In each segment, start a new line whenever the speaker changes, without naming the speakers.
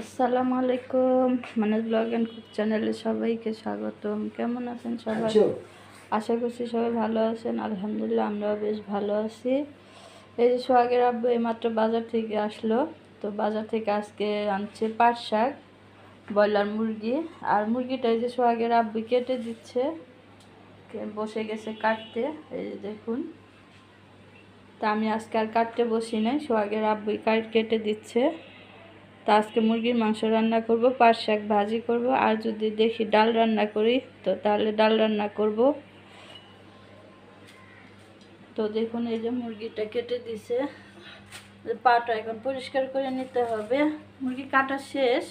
আসসালামু আলাইকুম। মানুষ ব্লগ অ্যান্ড কুক চ্যানেলে সবাইকে স্বাগতম। কেমন আছেন সবাই? আশা করছি সবাই ভালো আছেন। আলহামদুলিল্লাহ আমরাও বেশ ভালো আছি। এই যে সোহাগের আব্বু এইমাত্র বাজার থেকে আসলো। তো বাজার থেকে আজকে আনছে পাট শাক ব্রয়লার মুরগি। আর মুরগিটা এই যে সোহাগের আব্বু কেটে দিচ্ছে। কে- বসে গেছে কাটতে। এই যে দেখুন। তা আমি আজকে আর কাটতে বসি নাই। সোহাগের আব্বুই কাট কেটে দিচ্ছে। তা আজকে মুরগির মাংস রান্না করব, পাট শাক ভাজি করব, আর যদি দেখি ডাল রান্না করি, তো তাহলে ডাল রান্না করব। তো দেখুন, এই যে মুরগিটা কেটে দিছে। পাটা এখন পরিষ্কার করে নিতে হবে। মুরগি কাটা শেষ।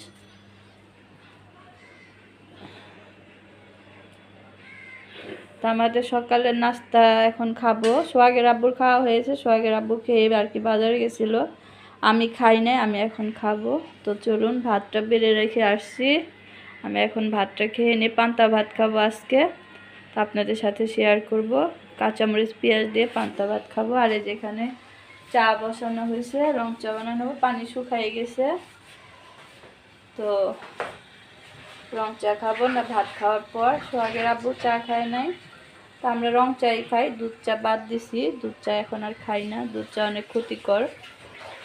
তা আমাদের সকালের নাস্তা এখন খাব, সোহাগের আব্বুর খাওয়া হয়েছে, সোহাগের আব্বু খেয়ে আর কি বাজারে গেছিল। আমি খাই নাই, আমি এখন খাব। তো চলুন, ভাতটা বেড়ে রেখে আসছি। আমি এখন ভাতটা খেয়ে নিয়ে পান্তা ভাত খাব আজকে। আপনাদের সাথে শেয়ার করব। কাঁচামরিচ, পেঁয়াজ দিয়ে পান্তা ভাত খাব। আর যেখানে চা বসানো হয়েছে, রং চা বানানো পানি শুকাই গেছে। তো রং চা খাব না, ভাত খাওয়ার পর। সোহাগের আব্বু চা খায় নাই। তো আমরা রং চাই খাই, দুধ চা বাদ দিছি। দুধ চা এখন আর খাই না। দুধ চা অনেক ক্ষতিকর।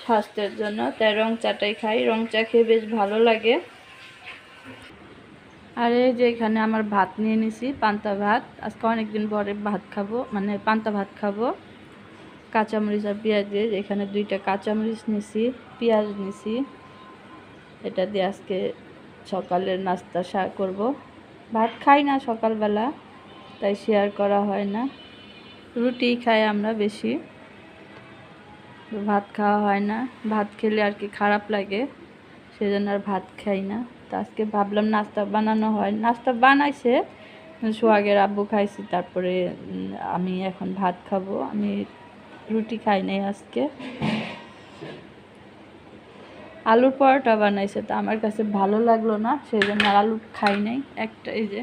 স্বাস্থ্যের জন্য। তাই রং চাটাই খাই। রং চা খেয়ে বেশ ভালো লাগে। আর এই যে এখানে আমার ভাত নিয়ে নিছি, পান্তা ভাত। আজকে অনেকদিন পরে ভাত খাব মানে পান্তা ভাত খাব। কাঁচামরিচ আর পেঁয়াজ দিয়ে এখানে দুইটা কাঁচামরিচ নিছি, পেঁয়াজ নিছি। এটা দিয়ে আজকে সকালের নাস্তা সা করব। ভাত খাই না সকালবেলা, তাই শেয়ার করা হয় না। রুটি খাই আমরা বেশি। ভাত খাওয়া হয় না। ভাত খেলে আর কি খারাপ লাগে, সেজন্য আর ভাত খাই না। তো আজকে ভাবলাম নাস্তা বানানো হয়। নাস্তা বানাইছে সোয়াগের আব্বু খাইছি, তারপরে আমি এখন ভাত খাব। আমি রুটি খাই নাই আজকে। আলুর পরোটা বানাইছে, তো আমার কাছে ভালো লাগল না সেই জন্য আর আলু খাই নাই। একটা এই যে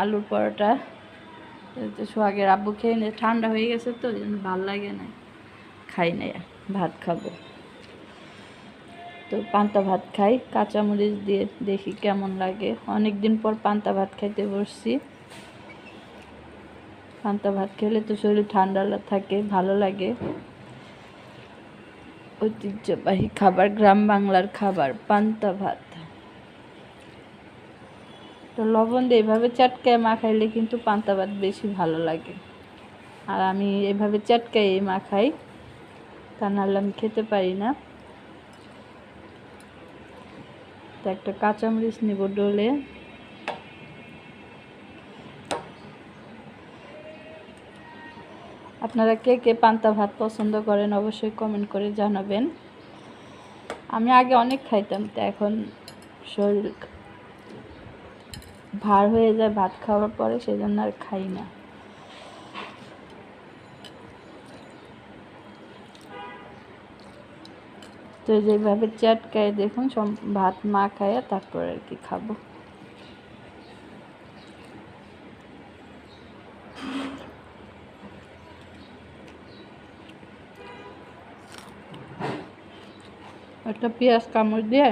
আলুর পরোটা সোহাগের আব্বু খেয়ে ঠান্ডা হয়ে গেছে তো ভালো লাগে না খাই আর, ভাত খাব। তো পান্তা ভাত খাই কাঁচামরিচ দিয়ে দেখি কেমন লাগে। অনেক দিন পর পান্তা ভাত খাইতে বসছি। পান্তা ভাত খেলে তো শরীর ঠান্ডা থাকে ভালো লাগে। ঐতিহ্যবাহী খাবার গ্রাম বাংলার খাবার পান্তা ভাত। তো লবণ দিয়ে এভাবে চটকায় মাখাইলে কিন্তু পান্তা ভাত বেশি ভালো লাগে। আর আমি এভাবে চটকাই মাখাই। তা নাহলে আমি খেতে পারি না। তো একটা কাঁচামরিচ নিব ডোলে। আপনারা কে কে পান্তা ভাত পছন্দ করেন অবশ্যই কমেন্ট করে জানাবেন। আমি আগে অনেক খাইতাম, তো এখন শরীর ভার হয়ে যায় ভাত খাওয়ার পরে, সেজন্য আর খাই না। তো যেভাবে চাটকায় দেখুন, সব ভাত মা খায় তারপর আর কি খাব। একটা পেঁয়াজ কামড় দিয়ে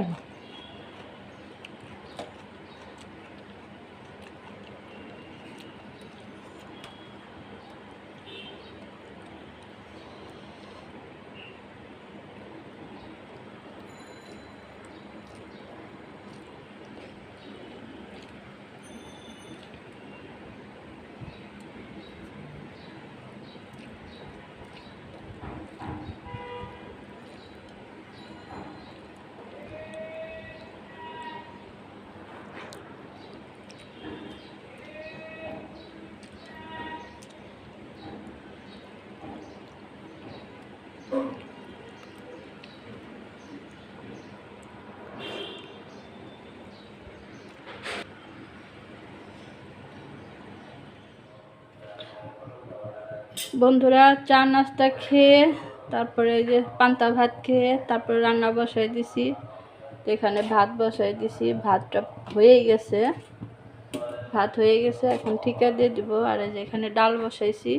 বন্ধুরা চা নাস্তা খেয়ে, তারপরে এই যে পান্তা ভাত খেয়ে, তারপরে রান্না বসাই দিছি। এখানে ভাত বসাই দিছি। ভাতটা হয়ে গেছে। ভাত হয়ে গেছে, এখন ঠিকা দিয়ে দিব। আর এই যে এখানে ডাল বসাইছি।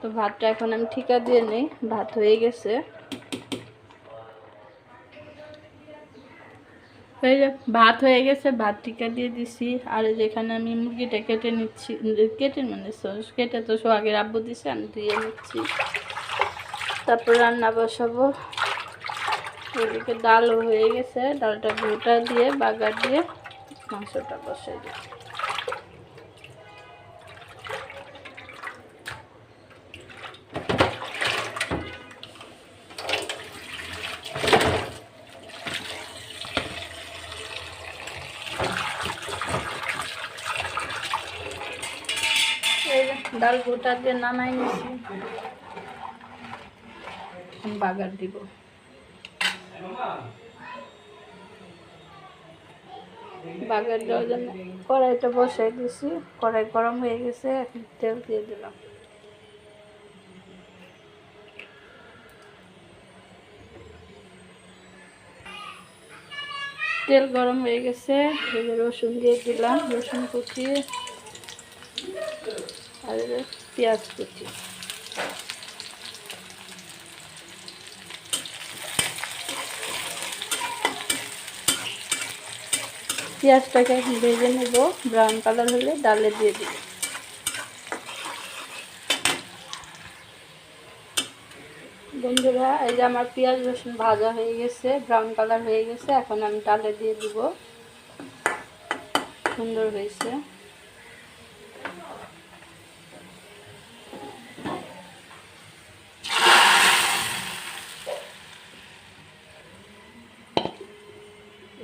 তো ভাতটা এখন আমি ঠিকা দিয়ে নেই। ভাত হয়ে গেছে। এই যে ভাত হয়ে গেছে, ভাত টিকা দিয়ে দিছি। আর যেখানে আমি মুরগিটা কেটে নিচ্ছি। কেটে মানে কেটে তো সোহাগের আব্বু দিছে, আমি দিয়ে নিচ্ছি। তারপর রান্না বসাবো। এদিকে ডালও হয়ে গেছে, ডালটা গোটা দিয়ে, বাগার দিয়ে মাংসটা বসাই দিই ডাল গোটা দিয়ে নামাই নিছি। বাগার দিব। বাগার দেওয়ার জন্য কড়াইটা বসাই দিছি। কড়াই গরম হয়ে গেছে, এখন তেল দিয়ে দিলাম। তেল গরম হয়ে গেছে রসুন দিয়ে দিলাম, রসুন কুচি। আর পেঁয়াজ কুচি। পেঁয়াজটাকে ভেজে নেব ব্রাউন কালার হলে ডালে দিয়ে দিব। বন্ধুরা, এই যে আমার পেঁয়াজ রসুন ভাজা হয়ে গেছে ব্রাউন কালার হয়ে গেছে, এখন আমি ডালে দিয়ে দিব। সুন্দর হয়েছে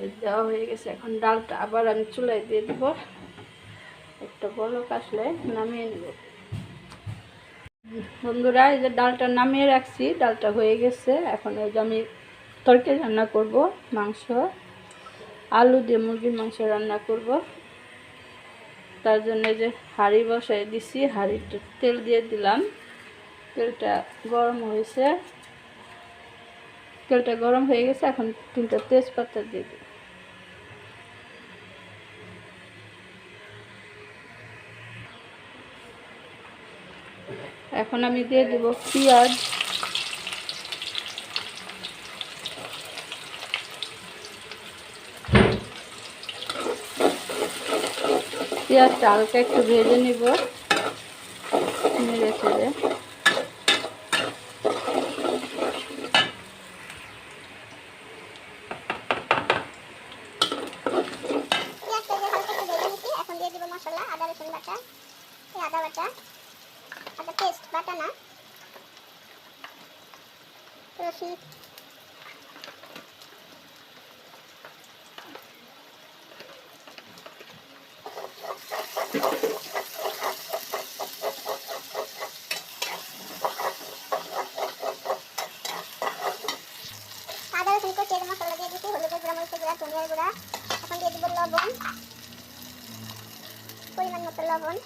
এই দেওয়া হয়ে গেছে। এখন ডালটা আবার আমি চুলায় দিয়ে দিব। একটা বলক আসলে নামিয়ে নেব। বন্ধুরা, এই যে ডালটা নামিয়ে রাখছি, ডালটা হয়ে গেছে। এখন এই যে আমি তরকারি রান্না করব, মাংস। আলু দিয়ে মুরগির মাংস রান্না করব। তার জন্য যে হাঁড়ি বসাই দিছি হাঁড়িটা তেল দিয়ে দিলাম। তেলটা গরম হয়েছে। তেলটা গরম হয়ে গেছে, এখন তিনটা তেজপাতা দিয়ে দিই এখন আমি দিয়ে দেব পেঁয়াজ। পেঁয়াজটা হালকা একটু ভেজে নিব। রেখে
পেঁয়াজটা যে হালকা একটু ভেজে নিচ্ছি এখন দিয়ে দিব মশলা আদা রসুন বাটা এই আদা বাটা আদা পেস্ট বাটা না রসুন আদা রসুন কষিয়ে মশলা দিয়ে দিচ্ছি হলুদের গুঁড়া মরিচের গুঁড়া ধনিয়ার গুঁড়া এখন দিয়ে দিব লবণ পরিমাণ মতো লবণ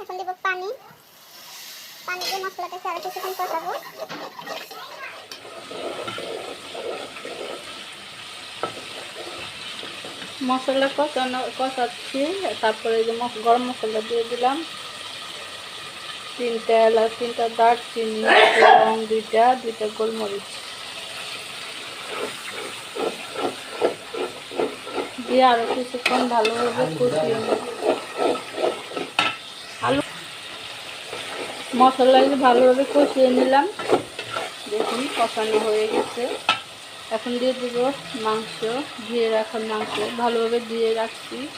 এখন দেব পানি পানি দিয়ে মশলাটাকে আরও কিছুক্ষণ কষাবো
মশলা কষানো কষাচ্ছি, তারপরে যে গরম মশলা দিয়ে দিলাম। তিনটা এলাচ তিনটা দারচিনি, লং দুইটা দুইটা গোলমরিচ। দিয়ে আরও কিছুক্ষণ ভালোভাবে কষিয়ে নেব। আলু মশলা দিয়ে ভালোভাবে কষিয়ে নিলাম। দেখুন, কষানো হয়ে গেছে। এখন দিয়ে দেবো মাংস, ধুয়ে রাখা মাংস। ভালোভাবে ধুয়ে রাখছি।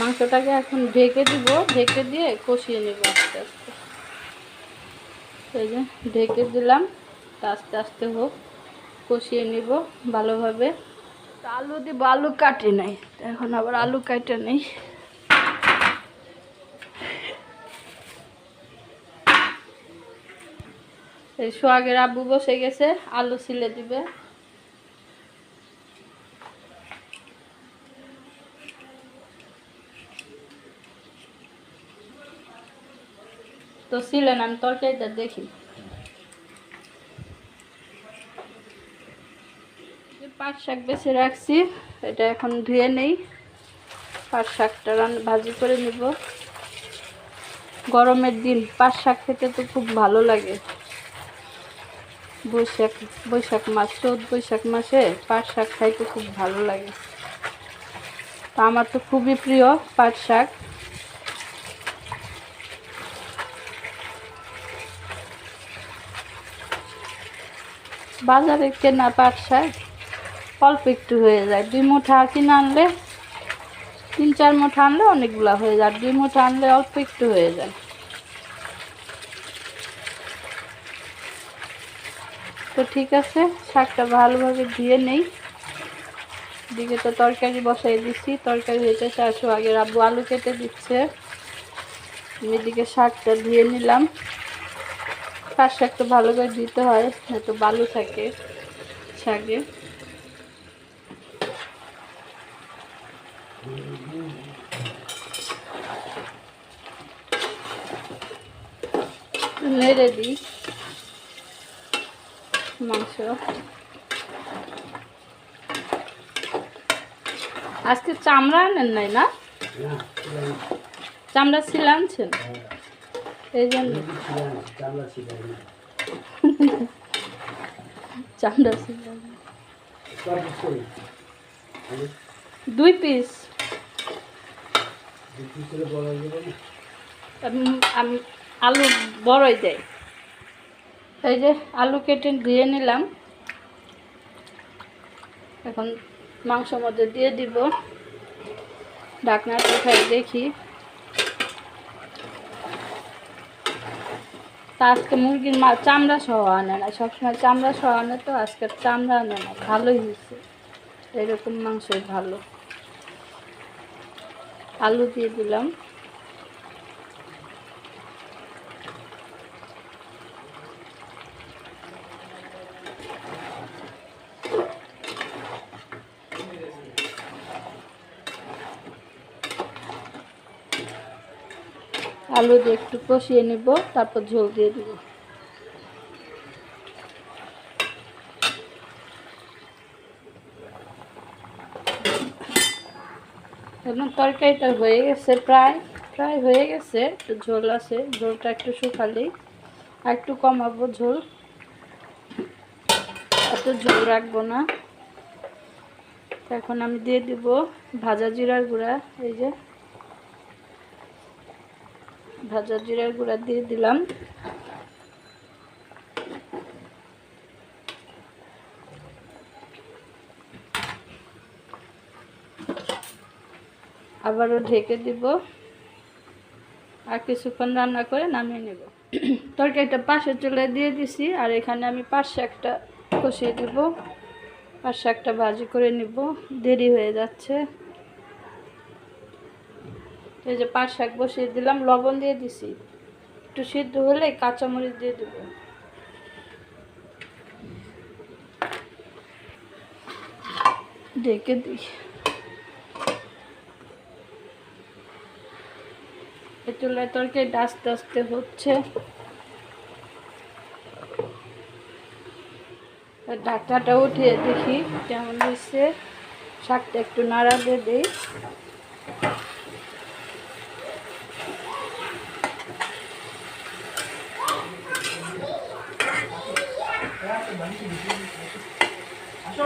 মাংসটাকে এখন ঢেকে দিব, ঢেকে দিয়ে কষিয়ে নেব আস্তে আস্তে। এই যে ঢেকে দিলাম আস্তে আস্তে হোক, কষিয়ে নিব ভালোভাবে। আলু দিব, আলু কাটে নাই, এখন আবার আলু কাটে নেই। এই সোহাগের আব্বু বসে গেছে, আলু ছিলে দিবে। তো ছিলেন, আমি তরকারিটা দেখি। পাট শাক বেছে রাখছি, এটা এখন ধুয়ে নেই। পাট শাকটা ভাজি করে নিব। গরমের দিন পাট শাক খেতে তো খুব ভালো লাগে। বৈশাখ বৈশাখ মাস, চৌদ্দ বৈশাখ মাসে পাট শাক খাইতে খুব ভালো লাগে। তা আমার তো খুবই প্রিয় পাট শাক। বাজারে কেনা পাট শাক অল্প একটু হয়ে যায়। দুই মুঠা কিনে আনলে, তিন, চার মুঠা আনলে অনেকগুলো হয়ে যায়। দুই মুঠা আনলে অল্প একটু হয়ে যায়। তো ঠিক আছে, শাকটা ভালোভাবে ধুয়ে নেই। দিকে তো তরকারি বসাই দিচ্ছি তরকারি হয়েছে চারশো আগে আব্বু আলু কেটে দিচ্ছে। আমি এদিকে শাকটা ধুয়ে নিলাম। পাট শাক তো ভালো করে দিতে হয় তো বালু থাকে শাকে নেড়ে দিই মাংস। আজকে চামড়া আনেন নাই না? চামড়া ছিল। আনছেন এই জন্য দুই পিস আমি আলু বড়ই দেয় এই যে আলু কেটে দিয়ে নিলাম। এখন মাংস মধ্যে দিয়ে দিব। ঢাকনাটা খাই দেখি। তা আজকে মুরগির মা চামড়া সহ আনে না, সবসময় চামড়া সহ আনে তো আজকে চামড়া আনে না, ভালোই হয়েছে। এরকম মাংসই ভালো। আলু দিয়ে দিলাম। আলু দিয়ে একটু কষিয়ে নেব, তারপর ঝোল দিয়ে দেবো। তরকারিটা হয়ে গেছে প্রায় প্রায় হয়ে গেছে, একটু ঝোল আছে, ঝোলটা একটু শুকালেই আর একটু কমাবো ঝোল। এত ঝোল রাখব না। এখন আমি দিয়ে দিব ভাজা জিরার গুঁড়া, এই যে। ভাজা জিরার গুঁড়া দিয়ে দিলাম। আবারও ঢেকে দিব। আর কিছুক্ষণ রান্না করে নামিয়ে নেব। তরকারিটা পাশে চলে দিয়ে দিছি, আর এখানে আমি পাঁচ শাকটা কষিয়ে দেব। পাঁচ শাকটা ভাজি করে নিব। দেরি হয়ে যাচ্ছে। এই যে পাঁচ শাক বসিয়ে দিলাম, লবণ দিয়ে দিছি। একটু সিদ্ধ হলে কাঁচামরিচ দিয়ে দেব। ঢেকে দিই। চুলায় তরকারি আস্তে আস্তে হচ্ছে। আর ঢাকনাটা উঠিয়ে দেখি কেমন হয়েছে। শাকটা একটু নাড়া দিয়ে দিই। এই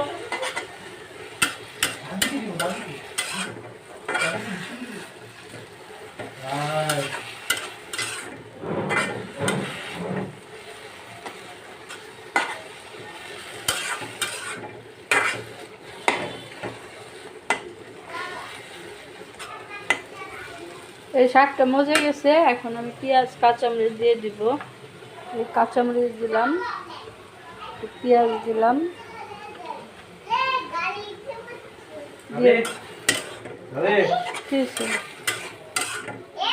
শাকটা মজে গেছে, এখন আমি পেঁয়াজ, কাঁচামরিচ দিয়ে দিব। এই কাঁচামরিচ দিলাম পেঁয়াজ দিলাম।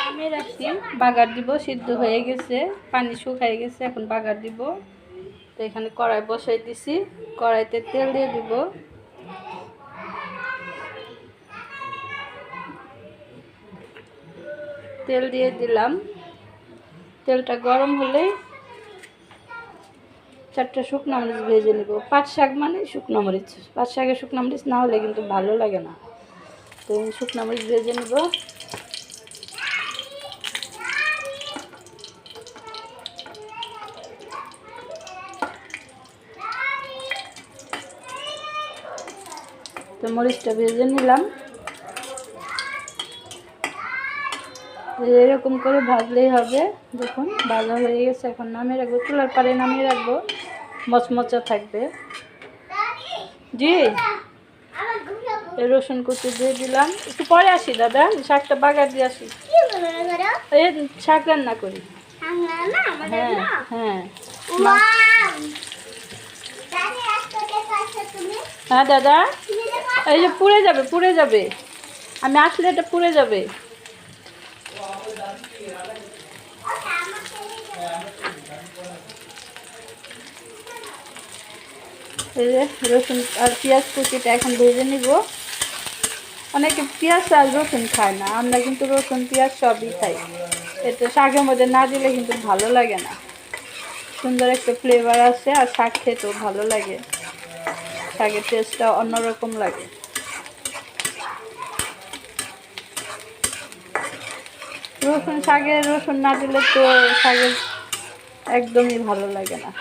আমি রাখছি। বাগার দিব সিদ্ধ হয়ে গেছে পানি শুকাই গেছে এখন বাগার দিব। তো এখানে কড়াই বসাই দিছি কড়াইতে তেল দিয়ে দিব। তেল দিয়ে দিলাম। তেলটা গরম হলে চারটা শুকনো মরিচ ভেজে নিব। পাট শাক মানে শুকনো মরিচ। পাট শাকে শুকনো মরিচ না হলে কিন্তু ভালো লাগে না। তো শুকনো মরিচ ভেজে নিব। তো মরিচটা ভেজে নিলাম। এরকম করে ভাজলেই হবে। দেখুন, ভাজা হয়ে গেছে। এখন নামিয়ে রাখব। চুলার পারে নামিয়ে রাখব। মচমচা থাকবে। জি। রসুন কুচি দিয়ে দিলাম। একটু পরে আসি, দাদা। শাকটা বাগার দিয়ে আসি। শাক রান্না করি। হ্যাঁ হ্যাঁ। হ্যাঁ দাদা। এই যে পুড়ে যাবে পুড়ে যাবে। আমি আসলে এটা পুড়ে যাবে। রসুন আর পেঁয়াজ কুচিটা এখন ভেজে নিব। অনেকে পেঁয়াজ আর রসুন খায় না, আমরা কিন্তু রসুন, পেঁয়াজ সবই খাই। এটা শাকের মধ্যে না দিলে কিন্তু ভালো লাগে না। সুন্দর একটা ফ্লেভার আছে আর শাক খেতেও ভালো লাগে। শাকের টেস্টটা অন্যরকম লাগে। রসুন শাকে রসুন না দিলে তো শাকের একদমই ভালো লাগে না।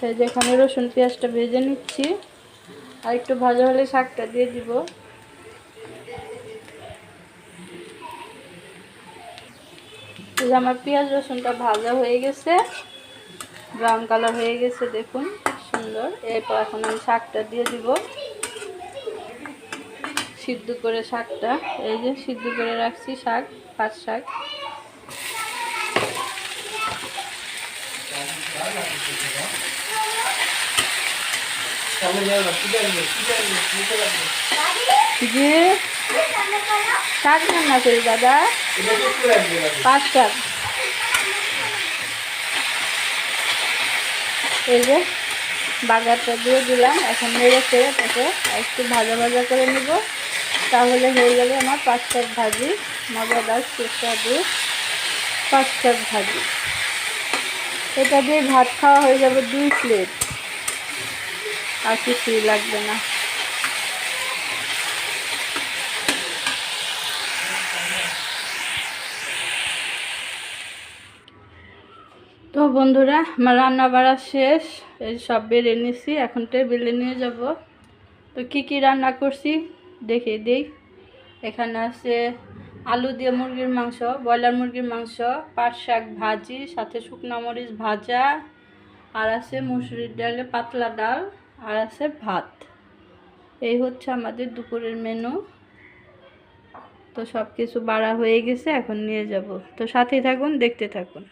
তাই যেখানে রসুন পেঁয়াজটা ভেজে নিচ্ছি। আর একটু ভাজা হলে শাকটা দিয়ে দিব। আমার পেঁয়াজ রসুনটা ভাজা হয়ে গেছে ব্রাউন কালার হয়ে গেছে, দেখুন সুন্দর। এরপর এখন আমি শাকটা দিয়ে দিব। সিদ্ধ করে শাকটা, এই যে সিদ্ধ করে রাখছি শাক পাঁচ শাক। যে শাক রান্না করি দাদা? পাঁচ শাক এই যে বাগারটা দিয়ে দিলাম এখন নেড়ে ফেড়ে তাকে একটু ভাজা ভাজা করে নিব। তাহলে হয়ে যাবে আমার পাঁচ শাক ভাজি মজাদার সুস্বাদু পাঁচ শাক ভাজি। এটা দিয়ে ভাত খাওয়া হয়ে যাবে দুই প্লেট আর কিছুই লাগবে না। তো বন্ধুরা, আমার রান্না বাড়া শেষ। এই সব বেড়ে নিছি, এখন টেবিলে নিয়ে যাব। তো কি কি রান্না করছি? দেখে দিই। এখানে আছে আলু দিয়ে মুরগির মাংস, ব্রয়লার মুরগির মাংস, পাট শাক ভাজি, সাথে শুকনো মরিচ ভাজা, আর আছে মুসুরির ডালে পাতলা ডাল। আর আছে ভাত। এই হচ্ছে আমাদের দুপুরের মেনু তো সব কিছু বাড়া হয়ে গেছে, এখন নিয়ে যাব। তো সাথে থাকুন, দেখতে থাকুন।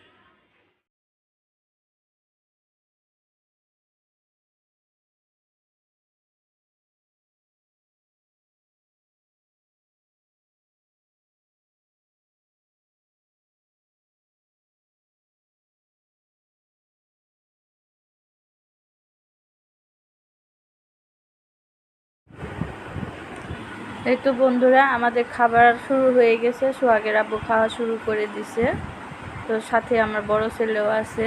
এই তো বন্ধুরা, আমাদের খাবার শুরু হয়ে গেছে। সোহাগের আব্বু খাওয়া শুরু করে দিছে। তো সাথে আমার বড় ছেলেও আছে।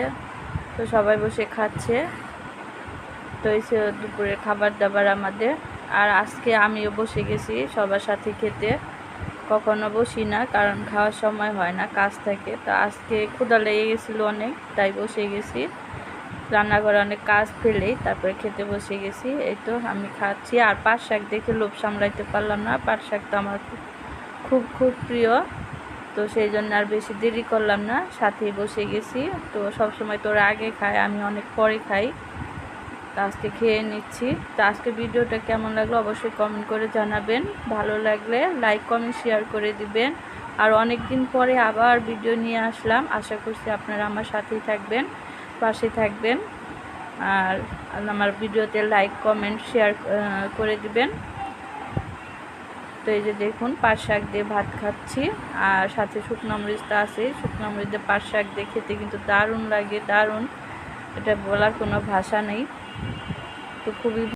তো সবাই বসে খাচ্ছে। তো যে দুপুরের খাবার দাবার আমাদের। আর আজকে আমিও বসে গেছি সবার সাথে খেতে। কখনো বসি না, কারণ খাওয়ার সময় হয় না, কাজ থাকে। তো আজকে ক্ষুদা লেগে গেছিল অনেক, তাই বসে গেছি। রান্নাঘরে অনেক কাজ ফেলেই তারপরে খেতে বসে গেছি। এই তো আমি খাচ্ছি। আর পাট শাক দেখে লোভ সামলাইতে পারলাম না। পাট শাক তো আমার খুব- খুব প্রিয়। তো সেই জন্য আর বেশি দেরি করলাম না। সাথেই বসে গেছি। তো সব সময় তোরা আগে খায়, আমি অনেক পরে খাই। তো আজকে খেয়ে নিচ্ছি। তো আজকে ভিডিওটা কেমন লাগল অবশ্যই কমেন্ট করে জানাবেন। ভালো লাগলে লাইক কমেন্ট শেয়ার করে দিবেন। আর অনেক দিন পরে আবার ভিডিও নিয়ে আসলাম। আশা করছি আপনারা আমার সাথেই থাকবেন। পাশে থাকবেন আর আমার ভিডিওতে লাইক কমেন্ট শেয়ার করে দিবেন। তো এই যে দেখুন, পাট শাক দিয়ে ভাত খাচ্ছি আর সাথে শুকনো মরিচ তো আছে শুকনো মরিচ দিয়ে পাট শাক দিয়ে খেতে কিন্তু দারুণ লাগে, দারুণ। এটা বলার কোনো ভাষা নেই। তো খুবই